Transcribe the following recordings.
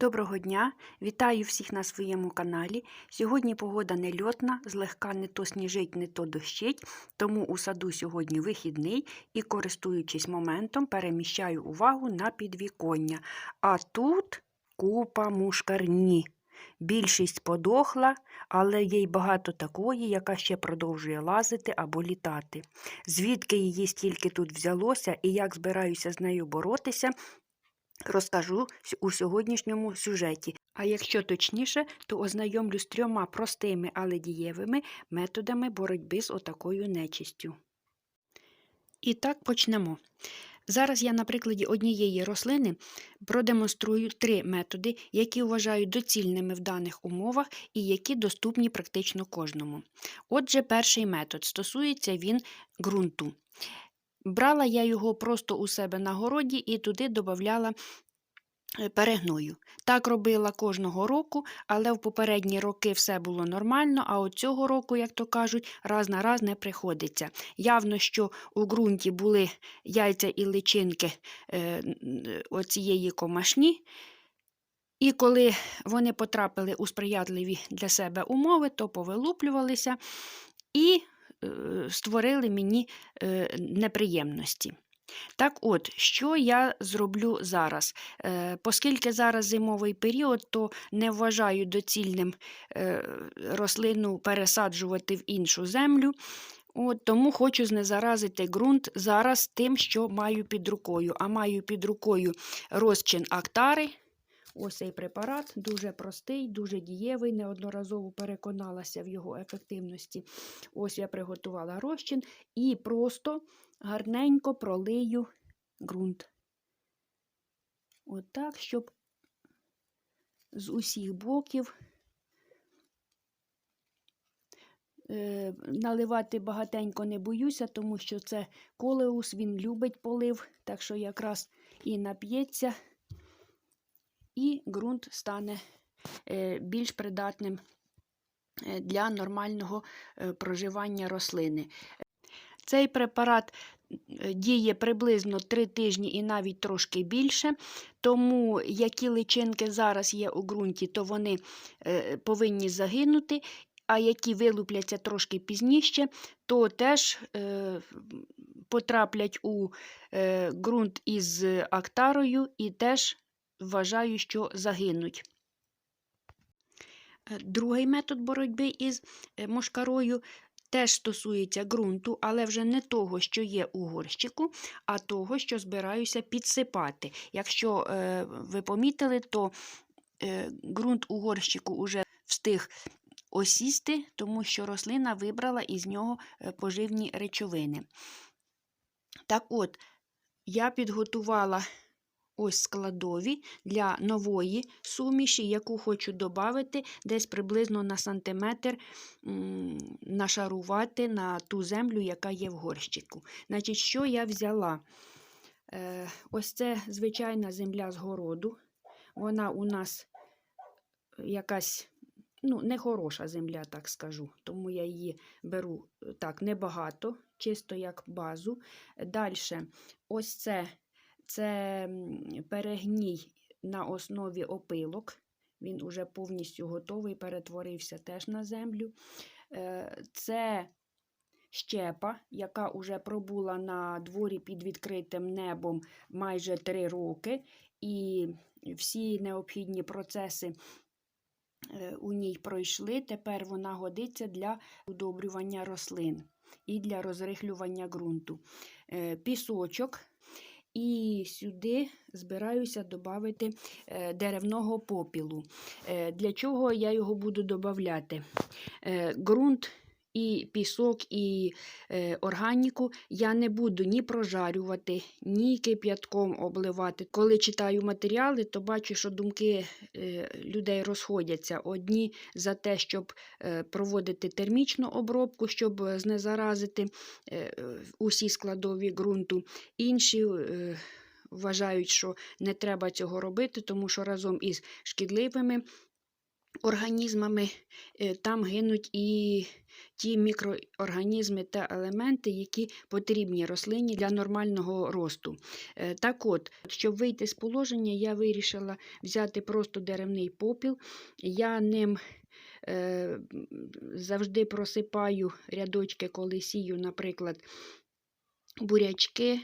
Доброго дня! Вітаю всіх на своєму каналі. Сьогодні погода нельотна, злегка не то сніжить, не то дощить, тому у саду сьогодні вихідний і, користуючись моментом, переміщаю увагу на підвіконня. А тут купа мушкарні. Більшість подохла, але є й багато такої, яка ще продовжує лазити або літати. Звідки її стільки тут взялося і як збираюся з нею боротися, розкажу у сьогоднішньому сюжеті. А якщо точніше, то ознайомлю з трьома простими, але дієвими методами боротьби з отакою нечистю. І так почнемо. Зараз я на прикладі однієї рослини продемонструю три методи, які вважаю доцільними в даних умовах і які доступні практично кожному. Отже, перший метод стосується він ґрунту. Брала я його просто у себе на городі і туди додавала е, перегною. Так робила кожного року, але в попередні роки все було нормально, а от цього року, як то кажуть, раз на раз не приходиться. Явно, що у ґрунті були яйця і личинки е, оцієї комашні. І коли вони потрапили у сприятливі для себе умови, то повилуплювалися і е, створили мені е, неприємності. Так от, що я зроблю зараз? Е, Оскільки зараз зимовий період, то не вважаю доцільним е, рослину пересаджувати в іншу землю. От, тому хочу знезаразити ґрунт зараз тим, що маю під рукою. А маю під рукою розчин актари. Ось цей препарат дуже простий, дуже дієвий, неодноразово переконалася в його ефективності. Ось я приготувала розчин і просто гарненько пролию ґрунт. Отак, щоб з усіх боків Е, наливати багатенько не боюся, тому що це колеус, він любить полив, так що якраз і нап'ється, і ґрунт стане е, більш придатним е, для нормального е, проживання рослини. Цей препарат діє приблизно 3 тижні і навіть трошки більше. Тому які личинки зараз є у ґрунті, то вони повинні загинути. А які вилупляться трошки пізніше, то теж потраплять у ґрунт із актарою і теж вважаю, що загинуть. Е, Другий метод боротьби із е, мошкарою теж стосується ґрунту, але вже не того, що є у горщику, а того, що збираюся підсипати. Якщо е, ви помітили, то е, ґрунт у горщику уже встиг осісти, тому що рослина вибрала із нього е, поживні речовини. Так от, я підготувала ось складові для нової суміші, яку хочу додати десь приблизно на сантиметр нашарувати на ту землю, яка є в горщику. Значить, що я взяла? Е, ось це звичайна земля з городу. Вона у нас якась ну, нехороша земля, так скажу. Тому я її беру е, так небагато, чисто як базу. Далі, ось це, це перегній на основі опилок. Він уже повністю готовий, перетворився теж на землю. Е, Це щепа, яка вже пробула на дворі під відкритим небом майже 3 роки, і всі необхідні процеси е, у ній пройшли. Тепер вона годиться для удобрювання рослин і для розрихлювання ґрунту. Е, Пісочок. І сюди збираюся додати деревного попілу. Е, Для чого я його буду додати? Ґрунт і пісок, і е, органіку я не буду ні прожарювати, ні кип'ятком обливати. Коли читаю матеріали, то бачу, що думки е, людей розходяться. Одні за те, щоб е, проводити термічну обробку, щоб е, знезаразити е, усі складові ґрунту. Інші е, вважають, що не треба цього робити, тому що разом із шкідливими організмами, е, там гинуть і ті мікроорганізми та елементи, які потрібні рослині для нормального росту. Е, Так от, щоб вийти з положення, я вирішила взяти просто деревний попіл. Я ним е, завжди просипаю рядочки, коли сію, наприклад, бурячки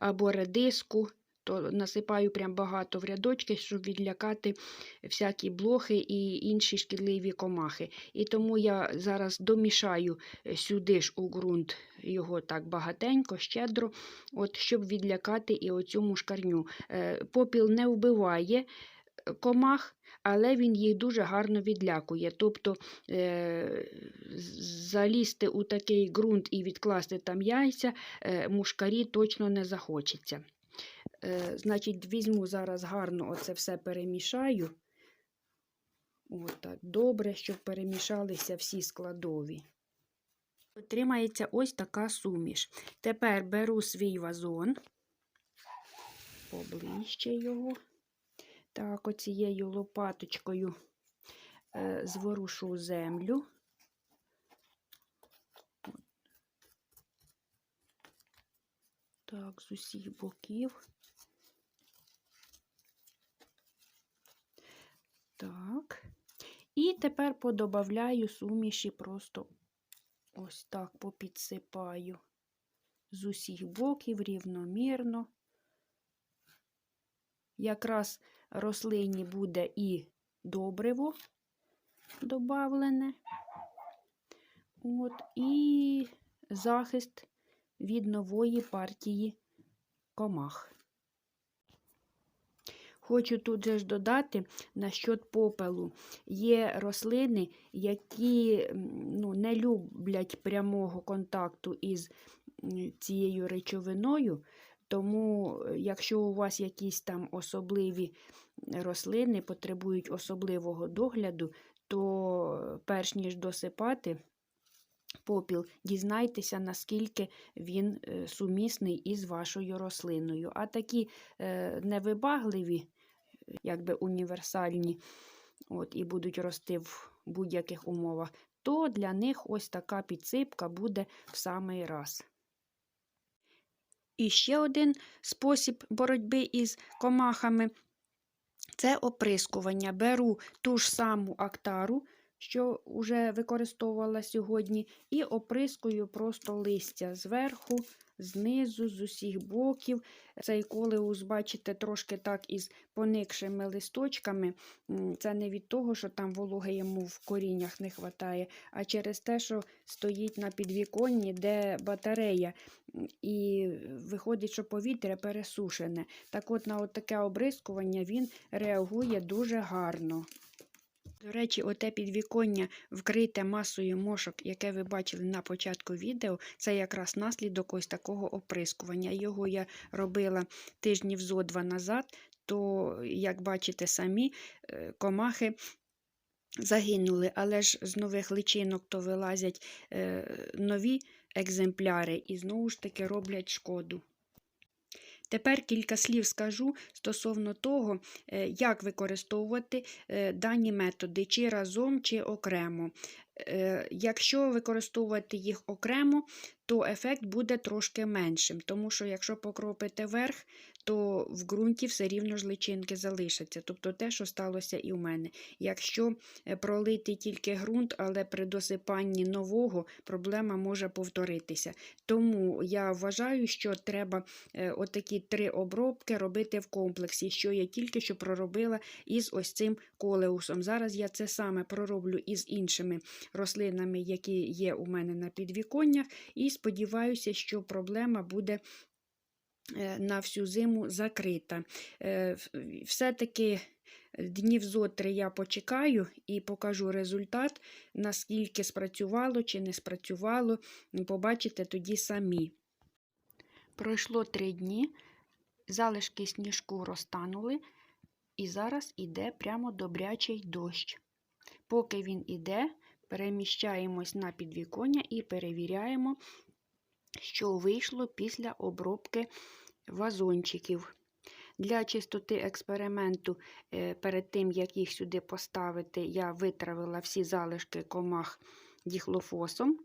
або редиску, то насипаю прям багато в рядочки, щоб відлякати всякі блохи і інші шкідливі комахи. І тому я зараз домішаю е, сюди ж у ґрунт його так багатенько, щедро, от, щоб відлякати і оцю мушкарню. Е, Попіл не вбиває е, комах, але він їх дуже гарно відлякує. Тобто е, залізти у такий ґрунт і відкласти там яйця е, мушкарі точно не захочеться. Е, значить, візьму зараз гарно оце все перемішаю. Отак, добре, щоб перемішалися всі складові. Отримається ось така суміш. Тепер беру свій вазон, поближче його. Так, оцією лопаточкою е, зворушу землю. Так, з усіх боків. Так. І тепер подобавляю суміші просто ось так попідсипаю з усіх боків рівномірно. Якраз рослині буде і добриво добавлене. От, і захист від нової партії комах. Хочу тут же ж додати насчет попелу. Є рослини, які ну, не люблять прямого контакту із цією речовиною, тому, е, якщо у вас якісь там особливі рослини потребують особливого догляду, то перш ніж досипати попіл, дізнайтеся, наскільки він е, сумісний із вашою рослиною. А такі е, невибагливі, якби універсальні, от, і будуть рости в будь-яких умовах, то для них ось така підсипка буде в самий раз. І ще один спосіб боротьби із комахами це оприскування. Беру ту ж саму актару, що вже використовувала сьогодні, і оприскую просто листя зверху, знизу, з усіх боків. Цей колеус, бачите, трошки так із поникшими листочками. Це не від того, що там вологи йому в коріннях не вистачає, а через те, що стоїть на підвіконні, де батарея, і виходить, що повітря пересушене. Так от на таке обрискування він реагує дуже гарно. До речі, оте підвіконня вкрите масою мошок, яке ви бачили на початку відео, це якраз наслідок ось такого оприскування. Його я робила тижнів зо два назад, то, як бачите самі, е, комахи загинули, але ж з нових личинок то вилазять е, нові екземпляри і знову ж таки роблять шкоду. Тепер кілька слів скажу стосовно того, е, як використовувати е, дані методи, чи разом, чи окремо. Е, Якщо використовувати їх окремо, то ефект буде трошки меншим, тому що якщо покропити верх, то в ґрунті все рівно ж личинки залишаться. Тобто те, що сталося і в мене. Якщо е, пролити тільки ґрунт, але при досипанні нового проблема може повторитися. Тому я вважаю, що треба е, отакі три обробки робити в комплексі, що я тільки що проробила із ось цим колеусом. Зараз я це саме пророблю із іншими рослинами, які є у мене на підвіконнях, і сподіваюся, що проблема буде е, на всю зиму закрита. Е, Все-таки днів зо три я почекаю і покажу результат, наскільки спрацювало чи не спрацювало. Побачите тоді самі. Пройшло три дні, залишки сніжку розтанули, і зараз іде прямо добрячий дощ. Поки він іде, переміщаємось на підвіконня і перевіряємо, що вийшло після обробки вазончиків. Для чистоти експерименту, е, перед тим, як їх сюди поставити, я витравила всі залишки комах діхлофосом.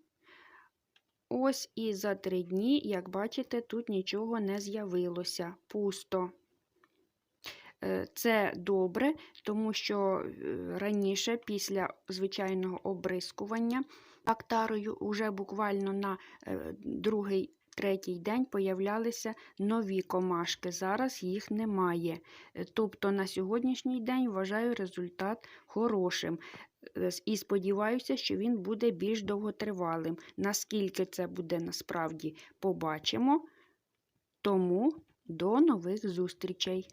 Ось і за три дні, як бачите, тут нічого не з'явилося. Пусто. Е, Це добре, тому що е, раніше, після звичайного обрискування актарою, уже буквально на е, другий, третій день появлялися нові комашки. Зараз їх немає. Тобто на сьогоднішній день вважаю результат хорошим. І сподіваюся, що він буде більш довготривалим. Наскільки це буде насправді, побачимо. Тому до нових зустрічей!